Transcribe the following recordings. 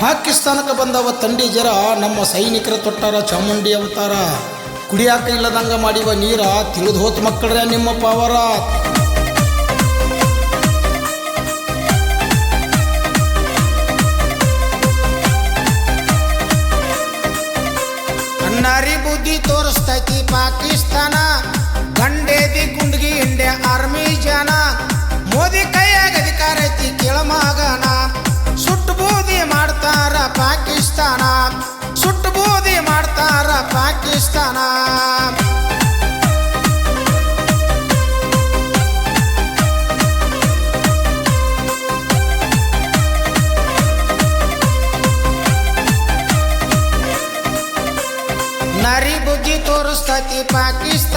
ಪಾಕಿಸ್ತಾನಕ್ಕೆ ಬಂದವ ತಂಡಿ ಜರ ನಮ್ಮ ಸೈನಿಕರ ತೊಟ್ಟಾರ ಚಾಮುಂಡಿ ಅವತಾರ. ಕುಡಿಯಾಕ ಇಲ್ಲದಂಗ ಮಾಡಿವ ನೀರ ತಿಳಿದು ಹೋತ್ ನಿಮ್ಮ ಪಾವರ. ಬುದ್ಧಿ ತೋರಿಸ್ತೈತಿ ಪಾಕಿಸ್ತಾನ. ಗಂಡೇದಿ ಗುಂಡ್ಗಿ, ಇಂಡಿಯಾ ಆರ್ಮಿ ಜನ. ಮೋದಿ ಕೈಯಾಗ ಅಧಿಕಾರ ಐತಿ ಕೆಳಮಗನ ಸುಟ್ಟು ಬೂದಿ ಮಾಡ್ತಾರ ಪಾಕಿಸ್ತಾನ. ಸುಟ್ಟು ಬೂದಿ ಮಾಡ್ತಾರ ಪಾಕಿಸ್ತಾನ. ಬುದ್ಧಿ ತೋರಿಸ್ತೈತಿ ಪಾಕಿಸ್ತಾನ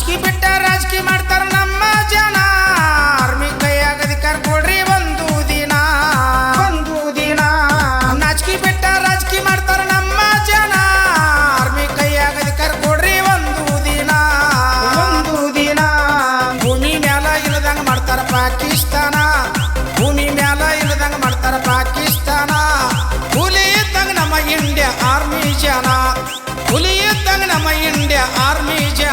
ನಾಚಿಕೆ ಬಿಟ್ಟ ರಾಜಕೀಯ ಮಾಡ್ತಾರ ನಮ್ಮ ಜನ. ಆರ್ಮಿ ಕೈಯಾಗ ಅಧಿಕಾರ ಕೊಡ್ರಿ, ಒಂದು ದಿನ. ಒಂದು ದಿನ. ನಾಚಿಕೆ ಬಿಟ್ಟ ರಾಜಕೀಯ ಮಾಡ್ತಾರ ನಮ್ಮ ಜನ. ಆರ್ಮಿ ಕೈಯಾಗ ಅಧಿಕಾರ ಕೊಡ್ರಿ, ಒಂದು ದಿನ. ಒಂದು ದಿನ. ಭೂಮಿ ಮ್ಯಾಲ ಇಲ್ಲದಂಗ ಮಾಡ್ತಾರ ಪಾಕಿಸ್ತಾನ. ಭೂಮಿ ಮ್ಯಾಲ ಇಲ್ಲದಂಗ ಮಾಡ್ತಾರ ಪಾಕಿಸ್ತಾನ. ಹುಲಿ ಇದ್ದಂಗ ನಮ್ಮ ಇಂಡಿಯಾ ಆರ್ಮಿ ಜನ. ಹುಲಿ ಇದ್ದಂಗ ನಮ್ಮ ಇಂಡಿಯಾ ಆರ್ಮಿ ಜನ.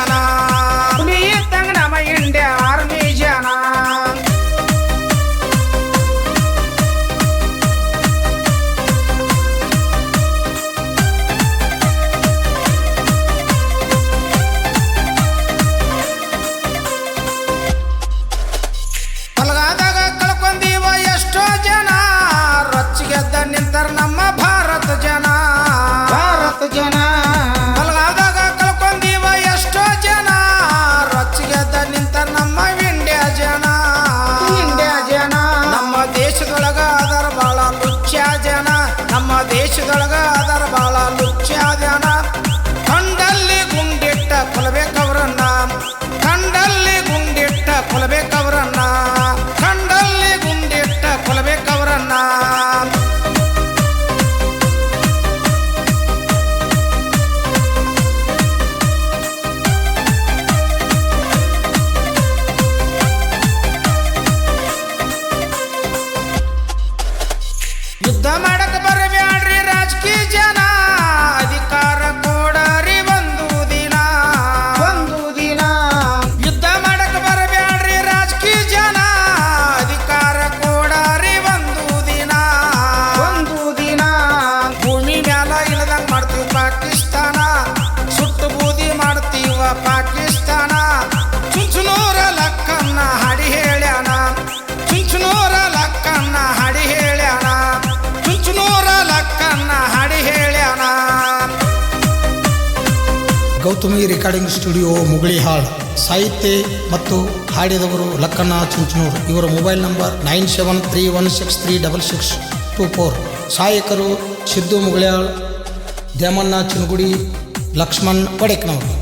ಅದರ ಬಾಳ ಲುಚ್ಚ ಜನ ಕಂಡಲ್ಲಿ ಗುಂಡಿಟ್ಟ ಕೊಲಬೇಕವ್ರನ್ನ. ಕಂಡಲ್ಲಿ ಗುಂಡಿಟ್ಟ ಕೊಲಬೇಕವ್ರನ್ನ. ಕಂಡಲ್ಲಿ ಗುಂಡಿಟ್ಟ ಕೊಲಬೇಕವ್ರನ್ನ. ಯುದ್ಧ ಮಾಡಕ್ಕೆ ಬರಬ್ಯಾಡ್ರಿ ರಾಜಕೀಯ ಜನ ಗೌತಮಿ ರೆಕಾರ್ಡಿಂಗ್ ಸ್ಟುಡಿಯೋ ಮುಗಳಿಹಾಳ್ ಸಾಹಿತ್ಯ ಮತ್ತು ಹಾಡಿದವರು ಲಕ್ಕಣ್ಣ ಚುಂಚನೂರು. ಇವರ mobile number nine seven three one six three double six two four. ಸಹಾಯಕರು ಸಿದ್ದು ಮುಗಳ್ಯಾಳ್, ದೇಮಣ್ಣ ಚಿನ್ಗುಡಿ, ಲಕ್ಷ್ಮಣ್ ಒಡೆಕ್ನವರು